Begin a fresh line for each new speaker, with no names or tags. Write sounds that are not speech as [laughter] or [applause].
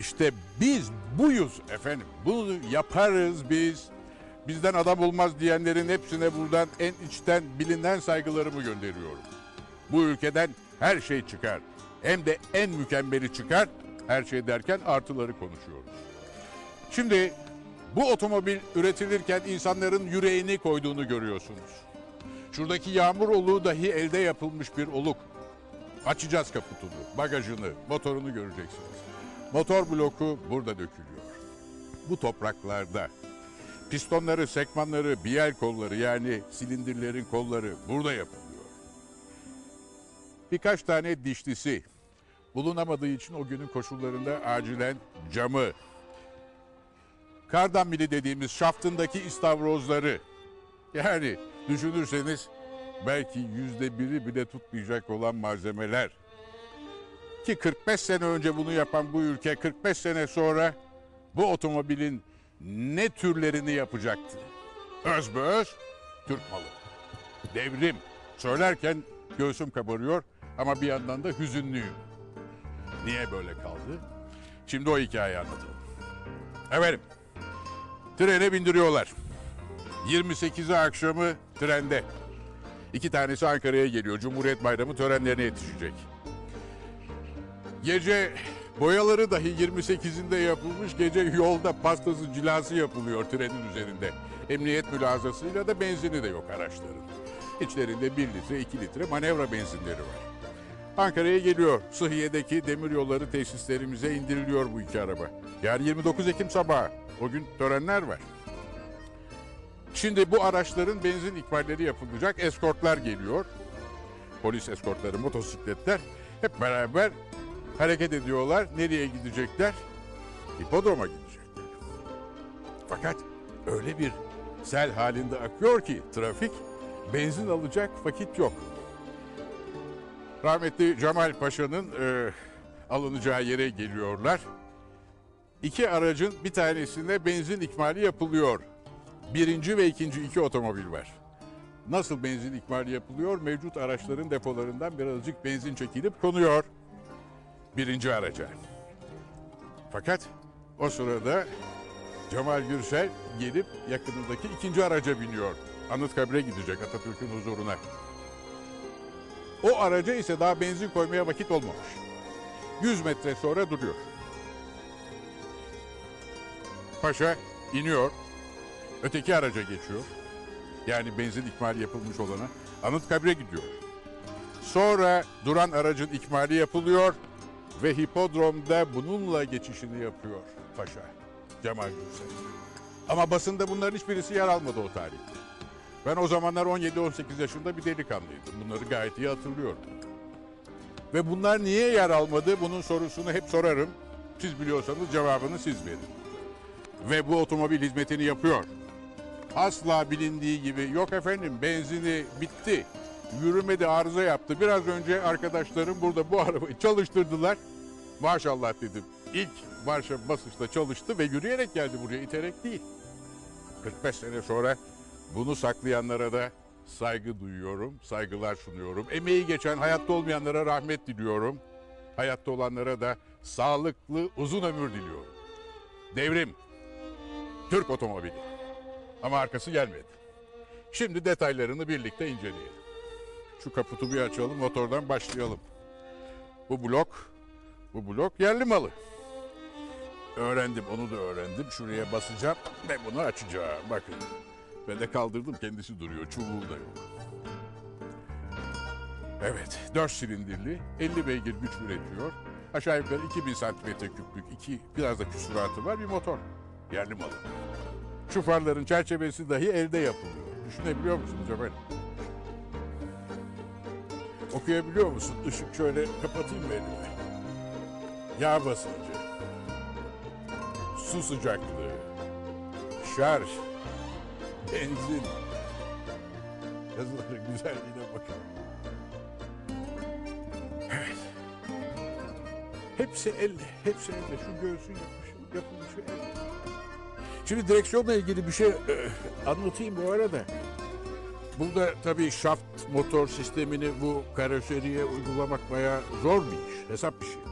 İşte biz buyuz efendim. Bunu yaparız biz. Bizden adam olmaz diyenlerin hepsine buradan en içten bilinen saygılarımı gönderiyorum. Bu ülkeden her şey çıkar. Hem de en mükemmeli çıkar. Her şey derken artıları konuşuyoruz. Şimdi bu otomobil üretilirken insanların yüreğini koyduğunu görüyorsunuz. Şuradaki yağmur oluğu dahi elde yapılmış bir oluk. Açacağız kaputunu, bagajını, motorunu göreceksiniz. Motor bloku burada dökülüyor. Bu topraklarda. Pistonları, sekmanları, biyel kolları yani silindirlerin kolları burada yapılıyor. Birkaç tane dişlisi bulunamadığı için o günün koşullarında acilen camı, kardambili dediğimiz şaftındaki istavrozları yani düşünürseniz belki yüzde biri bile tutmayacak olan malzemeler. Ki 45 sene önce bunu yapan bu ülke 45 sene sonra bu otomobilin ne türlerini yapacaktı? Özbeöz Türk malı. Devrim. Söylerken göğsüm kabarıyor ama bir yandan da hüzünlüyüm. Niye böyle kaldı? Şimdi o hikayeyi anlatalım. Efendim, trene bindiriyorlar. 28'i akşamı trende. İki tanesi Ankara'ya geliyor. Cumhuriyet Bayramı törenlerine yetişecek. Gece boyaları dahi 28'inde yapılmış. Gece yolda pastası cilası yapılıyor trenin üzerinde. Emniyet mülazasıyla da benzini de yok araçların. İçlerinde 1 litre 2 litre manevra benzinleri var. Ankara'ya geliyor. Sıhhiye'deki demiryolları tesislerimize indiriliyor bu iki araba. Yani 29 Ekim sabahı. O gün törenler var. Şimdi bu araçların benzin ikmalleri yapılacak. Eskortlar geliyor. Polis eskortları, motosikletler hep beraber hareket ediyorlar. Nereye gidecekler? Hipodroma gidecekler. Fakat öyle bir sel halinde akıyor ki trafik benzin alacak vakit yok. Rahmetli Cemal Paşa'nın e, alınacağı yere geliyorlar. İki aracın bir tanesinde benzin ikmali yapılıyor. Birinci ve ikinci iki otomobil var. Nasıl benzin ikmali yapılıyor? Mevcut araçların depolarından birazcık benzin çekilip konuyor birinci araca. Fakat o sırada Cemal Gürsel gelip yakınındaki ikinci araca biniyor. Anıtkabir'e gidecek Atatürk'ün huzuruna. O araca ise daha benzin koymaya vakit olmamış. 100 metre sonra duruyor. Paşa iniyor. Öteki araca geçiyor. Yani benzin ikmali yapılmış olana. Anıtkabir'e gidiyor. Sonra duran aracın ikmali yapılıyor ve hipodromda bununla geçişini yapıyor Paşa Cemal Gürsel. Ama basında bunların hiçbirisi yer almadı o tarihte. Ben o zamanlar 17-18 yaşında bir delikanlıydım. Bunları gayet iyi hatırlıyorum. Ve bunlar niye yer almadı? Bunun sorusunu hep sorarım. Siz biliyorsanız cevabını siz verin. Ve bu otomobil hizmetini yapıyor. Asla bilindiği gibi yok efendim benzini bitti. Yürümedi arıza yaptı. Biraz önce arkadaşlarım burada bu [laughs] arabayı çalıştırdılar. Maşallah dedim. İlk marşa basışta çalıştı ve yürüyerek geldi buraya iterek değil. 45 sene sonra bunu saklayanlara da saygı duyuyorum, saygılar sunuyorum. Emeği geçen hayatta olmayanlara rahmet diliyorum. Hayatta olanlara da sağlıklı uzun ömür diliyorum. Devrim, Türk otomobili. Ama arkası gelmedi. Şimdi detaylarını birlikte inceleyelim. Şu kaputu bir açalım, motordan başlayalım. Bu blok, bu blok yerli malı. Öğrendim, onu da öğrendim. Şuraya basacağım ve bunu açacağım. Bakın. Ben de kaldırdım, kendisi duruyor. Çubuğu da yok. Evet, 4 silindirli, 50 beygir güç üretiyor. Aşağı yukarı 2000 santimetre küplük, iki, biraz da küsuratı var bir motor. Yerli malı. Şu farların çerçevesi dahi elde yapılıyor. Düşünebiliyor musunuz efendim? Okuyabiliyor musun? Işık şöyle kapatayım mı elimi? Yağ basıncı, su sıcaklığı, şarj, benzin. Yazıların güzelliğine bakın. Evet. Hepsi elle, hepsi elle. Şu göğsün yapmışı, yapılmışı elle. Şimdi direksiyonla ilgili bir şey e, anlatayım bu arada. Burada tabii şaft motor sistemini bu karoseriye uygulamak bayağı zor bir iş, hesap bir şey.